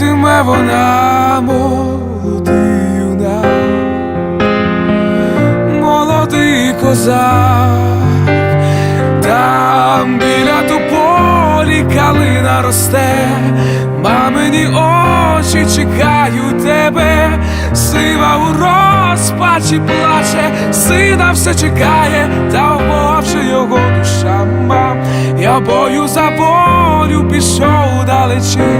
горітиме вона молодий юнак, молодий козак, там біля тополі калина росте, мамині очі чекають тебе, сива у розпачі плаче, сина все чекає, та вмовче його душа. Мам. Я бою за волю пішов далечі.